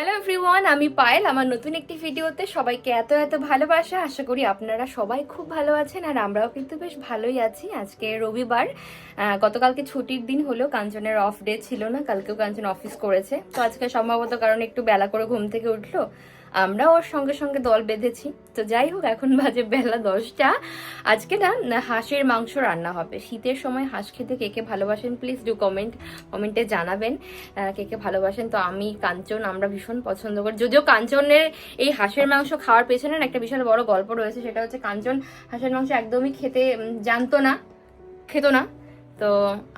Hello everyone আমি পায়েল। আমার নতুন একটি ভিডিওতে সবাইকে এত এত ভালোবাসা। আশা করি আপনারা সবাই খুব ভালো আছেন আর আমরাও কিন্তু বেশ ভালোই আছি। আজকে রবিবার গতকালকে ছুটির দিন হলো, কাঞ্চনের অফ ডে ছিল না, কালকেও কাঞ্চন অফিস করেছে। তো আজকে সম্ভবত কারণ একটু বেলা করে ঘুম থেকে উঠল। আমরা ওর সঙ্গে সঙ্গে দল বেঁধেছি। তো যাই হোক এখন বাজে বেলা দশটা। আজকে না হাঁসের মাংস রান্না হবে। শীতের সময় হাঁস খেতে কে কে ভালোবাসেন প্লিজ ডু কমেন্ট কমেন্টে জানাবেন কে কে ভালোবাসেন। তো আমি কাঞ্চন আমরা ভীষণ পছন্দ করি। যদিও কাঞ্চনের এই হাঁসের মাংস খাওয়ার পেছনে একটা বিশাল বড় গল্প রয়েছে সেটা হচ্ছে কাঞ্চন হাঁসের মাংস একদমই খেতে জানতো না খেত না। তো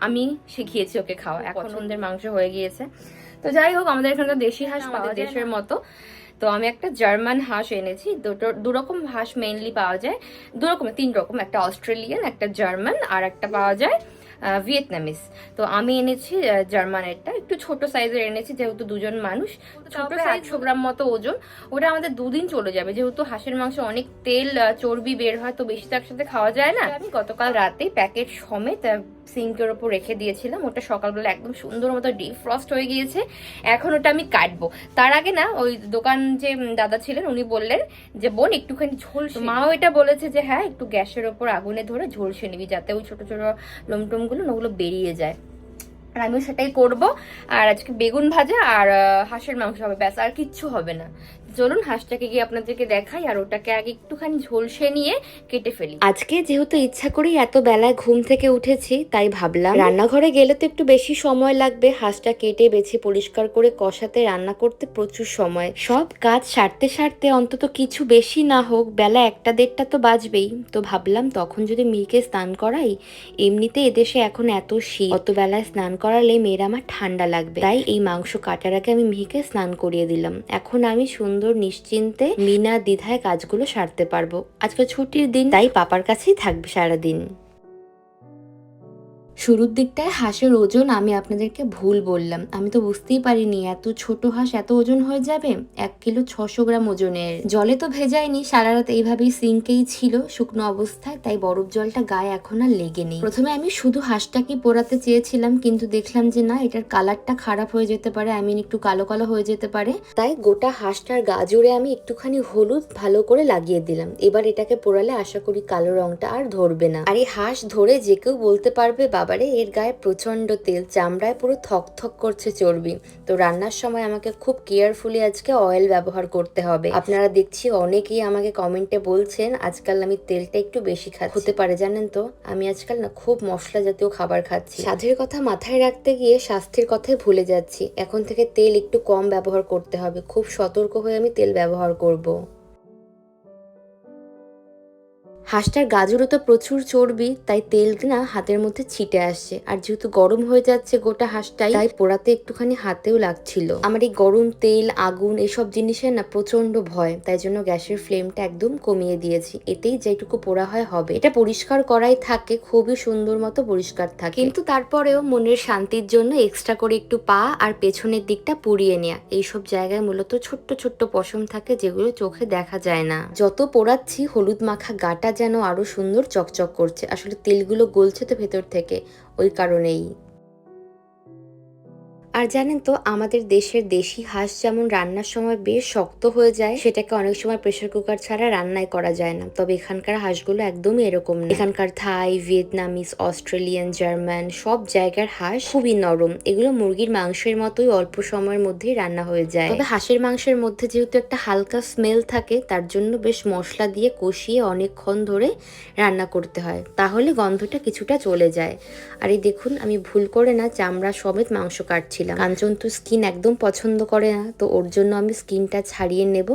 আমি শিখিয়েছি ওকে খাওয়া। এখন পছন্দের মাংস হয়ে গিয়েছে। তো যাই হোক আমাদের এখানে তো দেশি হাঁস পাওয়া দেশের মতো। তো আমি একটা জার্মান হাঁস এনেছি। দুটো, দুরকম হাঁস মেইনলি পাওয়া যায়। দুরকম, তিন রকম, একটা অস্ট্রেলিয়ান একটা জার্মান আর একটা পাওয়া যায় ভিয়েতনামিস তো আমি এনেছি জার্মানের জার্মানেরটা একটু ছোট সাইজের এনেছি যেহেতু দুজন মানুষ। ছোট একশো গ্রাম মতো ওজন। ওটা আমাদের দুদিন চলে যাবে যেহেতু হাঁসের মাংস অনেক তেল চর্বি বের হয় তো বেশি তো একসাথে খাওয়া যায় না। আমি গতকাল রাতে প্যাকেট সমেত সিঙ্কের ওপর রেখে দিয়েছিলাম। ওটা সকালবেলা একদম সুন্দর মতো ডিপ ফ্রস্ট হয়ে গিয়েছে। এখন ওটা আমি কাটবো। তার আগে না ওই দোকান যে দাদা ছিলেন উনি বললেন যে বোন একটুখানি ঝোল মাও এটা বলেছে যে হ্যাঁ একটু গ্যাসের ওপর আগুনে ধরে ঝোলসে নিবি যাতে ওই ছোট ছোট লোমটোমগুলো ওগুলো বেরিয়ে যায়। আর আমিও সেটাই করব। আর আজকে বেগুন ভাজা আর হাঁসের মাংস হবে। ব্যাস, আর কিচ্ছু হবে না। চলুন হাঁসটাকে গিয়ে আপনাদেরকে দেখাই আর ওটাকে আগে একটুখানি ঝোলসে নিয়ে কেটে ফেলি। আজকে যেহেতু ইচ্ছা করেই এত বেলায় ঘুম থেকে উঠেছি, তাই ভাবলাম রান্নাঘরে গেলে তো একটু বেশি সময় লাগবে। হাঁসটা কেটে বেছে পরিষ্কার করে কষাতে রান্না করতে প্রচুর সময়। সব কাজ সারতে সারতে অন্তত কিছু বেশি না হোক, বেলা একটা দেড়টা তো বাজবেই। তো ভাবলাম তখন যদি মেয়েকে স্নান করাই, এমনিতে এদেশে এখন এত শীত। অত বেলায় স্নান করালে মেয়েরা আমার ঠান্ডা লাগবে। তাই এই মাংস কাটার আগে আমি মেয়েকে স্নান করিয়ে দিলাম। এখন আমি সুন্দর নিশ্চিন্তে মিনা দ্বিধায় কাজগুলো সারতে পারব। আজকে ছুটির দিন তাই পাপার কাছেই থাকবে সারাদিন। শুরুর দিকটায় হাঁসের ওজন আমি আপনাদেরকে ভুল বললাম। আমি তো বুঝতেই পারিনি, এত ছোট হাঁস এত ওজন হয়ে যাবে? এক কিলো ছশো গ্রাম ওজনের। জলে তো ভেজায়নি, সারা রাত এইভাবেই সিঙ্কেই ছিল, শুকনো অবস্থায়, তাই বরফ জলটা গায়ে এখন আর লেগে নেই। প্রথমে আমি শুধু হাঁসটাকে পোড়াতে চেয়েছিলাম, কিন্তু দেখলাম যে না, এটার কালারটা খারাপ হয়ে যেতে পারে আই একটু কালো কালো হয়ে যেতে পারে। তাই গোটা হাঁসটার গা জুড়ে আমি একটুখানি হলুদ ভালো করে লাগিয়ে দিলাম। এবার এটাকে পোড়ালে আশা করি কালো রংটা আর ধরবে না। আর এই হাঁস ধরে যে কেউ বলতে পারবে বাবারে এর গায়ে প্রচণ্ড তেল, চামড়ায় পুরো থক থক করছে চর্বি। তো রান্নার সময় আমাকে খুব কেয়ারফুলি আজকে অয়েল ব্যবহার করতে হবে। আপনারা দেখছি অনেকেই আমাকে কমেন্টে বলছেন, আজকাল আমি তেলটা একটু বেশি খাচ্ছি। হতে পারে, জানেন তো, আমি আজকাল না খুব মশলা জাতীয় খাবার খাচ্ছি। স্বাদের কথা মাথায় রাখতে গিয়ে স্বাস্থ্যের কথাই ভুলে যাচ্ছি। এখন থেকে তেল একটু কম ব্যবহার করতে হবে। খুব সতর্ক হয়ে আমি তেল ব্যবহার করব। হাঁসটার গাজরও তো প্রচুর চর্বি, তাই তেল না হাতের মধ্যে ছিটে আসছে। আর যেহেতু গরম হয়ে যাচ্ছে গোটা হাঁসটাই, তাই পোড়াতে একটুখানি হাতেও লাগছিল। আমার এই গরম তেল, আগুন এসব জিনিসের না প্রচণ্ড ভয়, তাই জন্য গ্যাসের ফ্লেমটা একদম কমিয়ে দিয়েছি। এতেই যেটুকু পোড়া হয় হবে। এটা পরিষ্কার করাই থাকে, খুবই সুন্দর মতো পরিষ্কার থাকে। কিন্তু তারপরেও মনের শান্তির জন্য এক্সট্রা করে একটু পা আর পেছনের দিকটা পুড়িয়ে নেওয়া এইসব জায়গায় মূলত ছোট্ট ছোট্ট পশম থাকে, যেগুলো চোখে দেখা যায় না। যত পোড়াচ্ছি, হলুদ মাখা গাটা যেন আরও সুন্দর চকচক করছে। আসলে তেলগুলো গলছে তো ভেতর থেকে। ওই কারণেই। আর জানেন তো, আমাদের দেশের দেশি হাঁস যেমন রান্নার সময় বেশ শক্ত হয়ে যায়, সেটাকে অনেক সময় প্রেসার কুকার ছাড়া রান্নাই করা যায় না। তবে এখানকার হাঁসগুলো একদমই এরকম না। এখানকার থাই ভিয়েতনামিস অস্ট্রেলিয়ান, জার্মান সব জায়গার হাঁস খুবই নরম। এগুলো মুরগির মাংসের মতোই অল্প সময়ের মধ্যেই রান্না হয়ে যায়। তবে হাঁসের মাংসের মধ্যে যেহেতু একটা হালকা স্মেল থাকে, তার জন্য বেশ মশলা দিয়ে কষিয়ে অনেকক্ষণ ধরে রান্না করতে হয়। তাহলে গন্ধটা কিছুটা চলে যায়। আর এই দেখুন, আমি ভুল করে না, চামড়া সমেত মাংস কাটছিলাম কাঞ্চন তো স্কিন একদম পছন্দ করে না, তো ওর জন্য আমি স্কিনটা ছাড়িয়ে নেব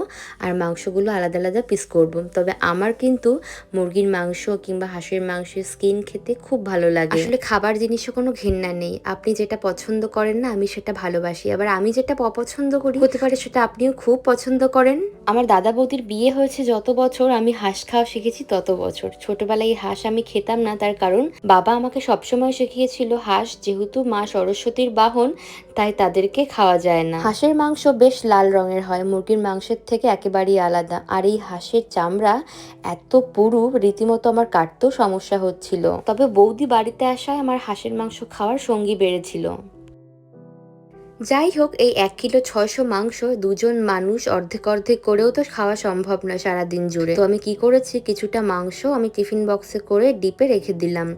আর মাংসগুলো আলাদা আলাদা পিস করব। তবে আমার কিন্তু মুরগির মাংস কিংবা হাঁসের মাংসের স্কিন খেতে খুব ভালো লাগে। আসলে খাবার জিনিসে কোনো ঘেন্না নেই। আপনি যেটা পছন্দ করেন না, আমি সেটা ভালোবাসি। আবার আমি যেটা অপছন্দ করি, হতে পারে সেটা আপনিও খুব পছন্দ করেন। আমার দাদা বৌদির বিয়ে হয়েছে যত বছর আমি হাঁস খাওয়া শিখেছি তত বছর। ছোটবেলায় এই হাঁস আমি খেতাম না, তার কারণ বাবা আমাকে সবসময় শিখিয়েছিল, হাঁস যেহেতু মা সরস্বতীর বাহন তাই তাদেরকে খাওয়া যায় না। হাঁসের মাংস বেশ লাল রঙের হয়, মুরগির মাংসের থেকে একেবারেই আলাদা। আর এই হাঁসের চামড়া এত পুরু, রীতিমতো আমার কাটতেও সমস্যা হচ্ছিল। তবে বৌদি বাড়িতে আসায় আমার হাঁসের মাংস খাওয়ার সঙ্গী বেড়েছিল। যাই হোক এই এক কিলো ছয়শো মাংস দুজন মানুষ অর্ধেক অর্ধেক করেও তো খাওয়া সম্ভব নয় সারাদিন জুড়ে। তো আমি কি করেছি? কিছুটা মাংস আমি টিফিন বক্সে করে ডিপে রেখে দিলাম।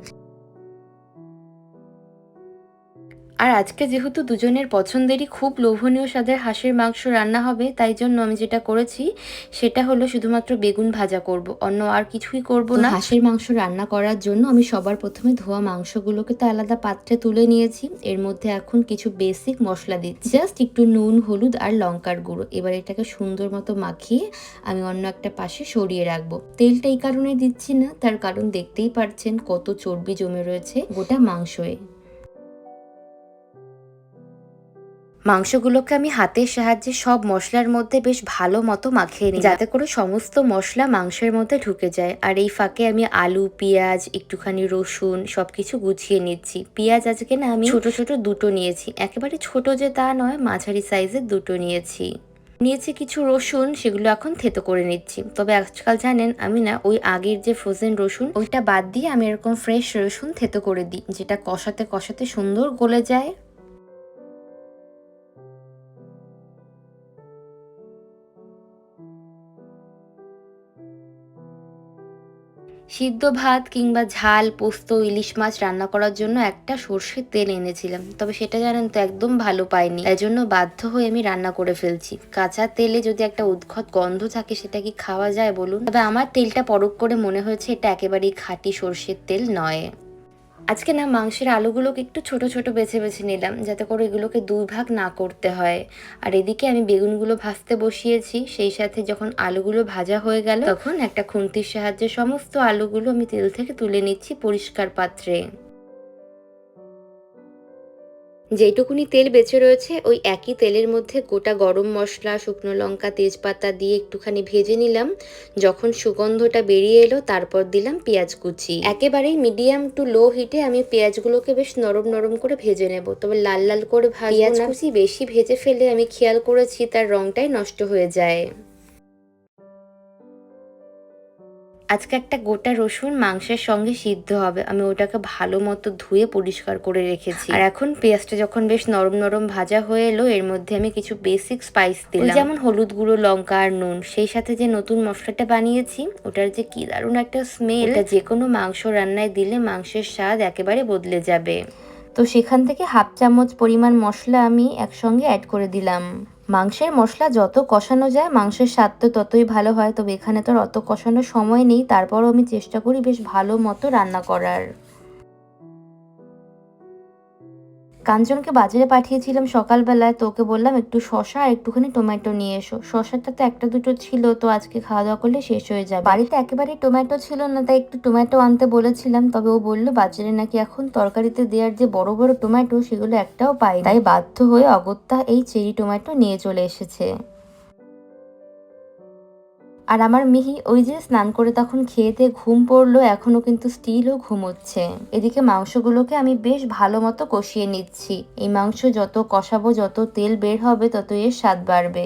আর আজকে যেহেতু দুজনের পছন্দেরই খুব লোভনীয় স্বাদের হাঁসের মাংস রান্না হবে তাই জন্য আমি যেটা করেছি সেটা হলো শুধুমাত্র বেগুন ভাজা করব। অন্য আর কিছুই করব না। হাঁসের মাংস রান্না করার জন্য আমি সবার প্রথমে ধোয়া মাংসগুলোকে তো আলাদা পাত্রে তুলে নিয়েছি। এর মধ্যে এখন কিছু বেসিক মশলা দিচ্ছি। জাস্ট একটু নুন হলুদ আর লঙ্কার গুঁড়ো। এবার এটাকে সুন্দর মতো মাখিয়ে আমি অন্য একটা পাশে সরিয়ে রাখব। তেলটা এই কারণে দিচ্ছি না তার কারণ দেখতেই পারছেন কত চর্বি জমে রয়েছে গোটা মাংসয়ে। মাংসগুলোকে আমি হাতের সাহায্যে সব মশলার মধ্যে বেশ ভালো মতো মাখিয়ে নিই। যাতে করে সমস্ত মশলা মাংসের মধ্যে ঢুকে যায়। আর এই ফাঁকে আমি আলু, পেঁয়াজ, একটুখানি রসুন সবকিছু গুছিয়ে নিচ্ছি। পেঁয়াজ আজকে না আমি ছোট ছোট দুটো নিয়েছি। একেবারে ছোট যে তা নয়, মাঝারি সাইজের দুটো নিয়েছি। নিয়েছি কিছু রসুন, সেগুলো এখন থেতো করে নিচ্ছি। তবে আজকাল জানেন, আমি না ওই আগের যে ফ্রোজেন রসুন, ওইটা বাদ দিয়ে আমি এরকম ফ্রেশ রসুন থেতো করে দিই, যেটা কষাতে কষাতে সুন্দর গলে যায়। সিদ্ধ ভাত কিংবা ঝাল, পোস্ত, ইলিশ মাছ রান্না করার জন্য একটা সর্ষের তেল এনেছিলাম। তবে সেটা জানেন তো, একদম ভালো পাইনি। তাই জন্য বাধ্য হয়ে আমি রান্না করে ফেলছি। কাঁচা তেলে যদি একটা উদ্ঘত গন্ধ থাকে, সেটা কি খাওয়া যায় বলুন? তবে আমার তেলটা পরক করে মনে হয়েছে, এটা একেবারেই খাঁটি সর্ষের তেল নয়। আজকে না মাংসের আলুগুলোকে একটু ছোট ছোট বেছে বেছে নিলাম, যাতে করে এগুলোকে দুই ভাগ না করতে হয়। আর এদিকে আমি বেগুনগুলো ভাজতে বসিয়েছি, সেই সাথে যখন আলুগুলো ভাজা হয়ে গেল, তখন একটা খুন্তির সাহায্যে সমস্ত আলুগুলো আমি তেল থেকে তুলে নিচ্ছি পরিষ্কার পাত্রে। যেটুকুনি তেল বেঁচে রয়েছে ওই একই তেলের মধ্যে গোটা গরম মশলা শুকনো লঙ্কা তেজপাতা দিয়ে একটুখানি ভেজে নিলাম। যখন সুগন্ধটা বেরিয়ে এলো তারপর দিলাম পেঁয়াজ কুচি। একেবারেই মিডিয়াম টু লো হিটে আমি পেঁয়াজগুলোকে বেশ নরম নরম করে ভেজে নেব। তবে লাল লাল করে পেঁয়াজ কুচি বেশি ভেজে ফেলে আমি খেয়াল করেছি তার রংটাই নষ্ট হয়ে যায়। আজকে একটা গোটা রসুন মাংসের সঙ্গে সিদ্ধ হবে। আমি ওটাকে ভালো মতো ধুয়ে পরিষ্কার করে রেখেছি। আর এখন পেঁয়াজটা যখন বেশ নরম নরম ভাজা হয়ে এলো এর মধ্যে আমি কিছু বেসিক স্পাইস দিলাম। যেমন হলুদ গুঁড়ো লঙ্কা আর নুন সেই সাথে যে নতুন মশলাটা বানিয়েছি ওটার যে কি দারুণ একটা স্মেল যে কোনো মাংস রান্নায় দিলে মাংসের স্বাদ একেবারে বদলে যাবে। তো সেখান থেকে হাফ চামচ পরিমাণ মশলা আমি একসঙ্গে অ্যাড করে দিলাম। মাংসের মশলা যত কষানো যায়, মাংসের স্বাদ তো ততই ভালো হয়। তবে এখানে তো অত কষানোর সময় নেই। তারপরও আমি চেষ্টা করি বেশ ভালো মতো রান্না করার। কাঞ্চনকে বাজারে পাঠিয়েছিলাম সকালবেলায়, তো ওকে বললাম, একটু শশা আর একটুখানি টমেটো নিয়ে এসো। শশাটা তো একটা দুটো ছিল, তো আজকে খাওয়া দাওয়া করলে শেষ হয়ে যাবে। বাড়িতে একেবারে টমেটো ছিল না, তাই একটু টমেটো আনতে বলেছিলাম, তবে ও বলল, বাজারে নাকি এখন তরকারিতে দেওয়ার যে বড় বড় টমেটো সেগুলো একটাও পাই তাই বাধ্য হয়ে অগত্যা এই চেরি টমেটো নিয়ে চলে এসেছে। আর আমার মিহি ওই যে স্নান করে তখন খেয়েতে ঘুম পড়ল, এখনও কিন্তু স্টিলও ঘুমোচ্ছে। এদিকে মাংসগুলোকে আমি বেশ ভালো মতো কষিয়ে নিচ্ছি। এই মাংস যত কষাবো, যত তেল বের হবে তত এর স্বাদ বাড়বে।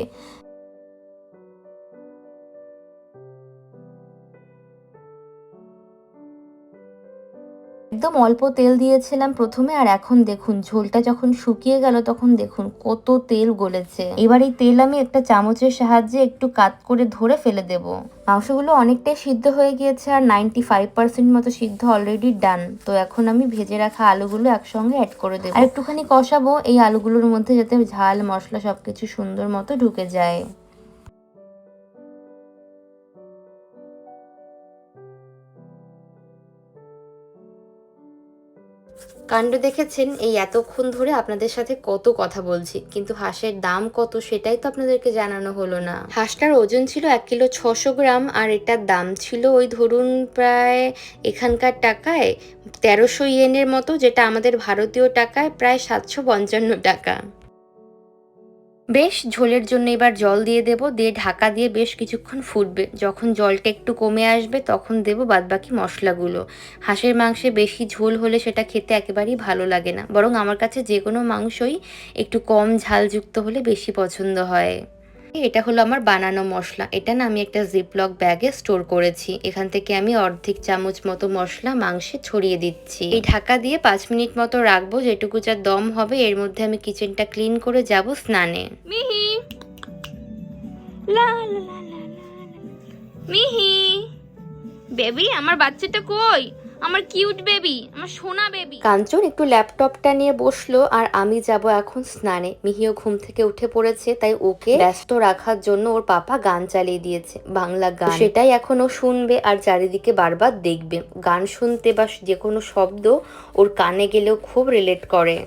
একদম অল্প তেল দিয়েছিলাম প্রথমে, আর এখন দেখুন ঝোলটা যখন শুকিয়ে গেল তখন দেখুন কত তেল গলেছে। এবার এই তেল আমি একটা চামচের সাহায্যে একটু কাত করে ধরে ফেলে দেব। মাংসগুলো অনেকটাই সিদ্ধ হয়ে গিয়েছে আর নাইনটি ফাইভ পার্সেন্ট মতো সিদ্ধ অলরেডি ডান তো এখন আমি ভেজে রাখা আলুগুলো একসঙ্গে অ্যাড করে দেবো। আর একটুখানি কষাবো এই আলুগুলোর মধ্যে যাতে ঝাল, মশলা সবকিছু সুন্দর মতো ঢুকে যায়। কাণ্ড দেখেছেন? এই এতক্ষণ ধরে আপনাদের সাথে কত কথা বলছি, কিন্তু হাঁসের দাম কত সেটাই তো আপনাদেরকে জানানো হলো না। হাঁসটার ওজন ছিল এক কিলো ছশো গ্রাম, আর এটার দাম ছিল ওই ধরুন প্রায় এখানকার টাকায় তেরোশো ইয়েনের মতো, যেটা আমাদের ভারতীয় টাকায় প্রায় সাতশো পঞ্চান্ন টাকা। বেশ, ঝোলের জন্য এবার জল দিয়ে দেব। দিয়ে ঢাকা দিয়ে বেশ কিছুক্ষণ ফুটবে। যখন জলটা একটু কমে আসবে, তখন দেব বাদবাকি মশলাগুলো। হাঁসের মাংসে বেশি ঝোল হলে সেটা খেতে একেবারেই ভালো লাগে না। বরং আমার কাছে যে কোনো মাংসই একটু কম ঝালযুক্ত হলে বেশি পছন্দ হয়। এটা হলো আমার বানানো মশলা। এটা না আমি একটা জিপলক ব্যাগে স্টোর করেছি। এখান থেকে আমি অর্ধেক চামচ মতো মশলা, মাংসে ছড়িয়ে দিচ্ছি। এই ঢাকা দিয়ে পাঁচ মিনিট মতো রাখব। যেটুকু যা দম হবে, এর মধ্যে আমি কিচেনটা ক্লিন করে যাব স্নানে। মিহি। লা লা। মিহি। বেবি, আমার বাচ্চাটা কই? আমার কিউট বেবি আমার সোনা বেবি কাঞ্চন একটু ল্যাপটপটা নিয়ে বসল আর আমি যাব এখন স্নানে। মিহিও ঘুম থেকে উঠে পড়েছে, তাই ওকে ব্যস্ত রাখার জন্য ওর পাপা গান চালিয়ে দিয়েছে, বাংলা গান। সেটাই এখন ও শুনবে আর চারিদিকে বারবার দেখবে। গান শুনতে বা যে কোনো শব্দ ওর কানে গেলেও খুব রিলেট করে।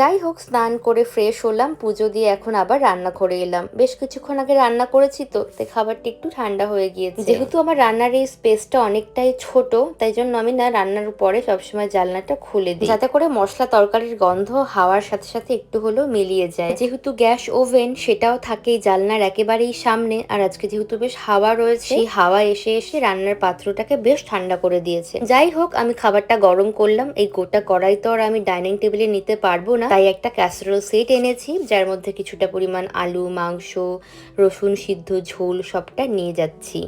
যাই হোক স্নান করে ফ্রেশ হলাম, পুজো দিয়ে এখন আবার রান্না করে এলাম। বেশ কিছুক্ষণ আগে রান্না করেছি তো তাই খাবারটি একটু ঠান্ডা হয়ে গিয়েছে। যেহেতু আমার রান্নার এই স্পেসটা অনেকটাই ছোট, তাই জন্য আমি না রান্নার পরে সবসময় জানলাটা খুলে দিই। যাতে করে মশলা তরকারির গন্ধ হাওয়ার সাথে সাথে একটু হলেও মিলিয়ে যায়। যেহেতু গ্যাস ওভেন, সেটাও থাকে জানলার একেবারেই সামনে। আর আজকে যেহেতু বেশ হাওয়া রয়েছে, সেই হাওয়া এসে এসে রান্নার পাত্রটাকে বেশ ঠান্ডা করে দিয়েছে। যাই হোক আমি খাবারটা গরম করলাম। এই গোটা কড়াই তো আর আমি ডাইনিং টেবিলে নিতে পারব না। তাই একটা ক্যাসারোল সেট এনেছি, যার মধ্যে কিছুটা পরিমাণ আলু, মাংস, রসুন সিদ্ধ, ঝোল সবটা নিয়ে যাচ্ছি।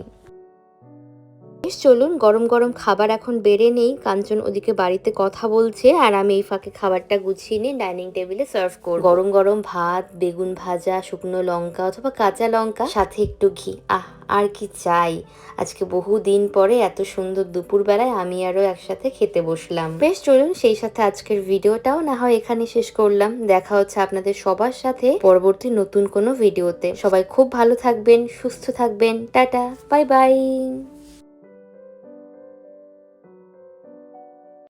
চলুন, গরম গরম খাবার এখন বেড়ে নেই। কাঞ্চন ওদিকে বাড়িতে কথা বলছে আর আমি এই ফাঁকে খাবারটা গুছিয়ে নিয়ে ডাইনিং টেবিলে সার্ভ করব। গরম গরম ভাত, বেগুন ভাজা, শুকনো লঙ্কা অথবা কাঁচা লঙ্কা, সাথে একটু ঘি। আহ, আর কি চাই? আজকে বহু দিন পরে এত সুন্দর দুপুরবেলায় আমি আরও একসাথে খেতে বসলাম। বেশ, চলুন, সেই সাথে আজকের ভিডিওটাও না হয় এখানে শেষ করলাম। দেখা হচ্ছে আপনাদের সবার সাথে পরবর্তী নতুন কোনো ভিডিওতে। সবাই খুব ভালো থাকবেন, সুস্থ থাকবেন। Tata, bye bye.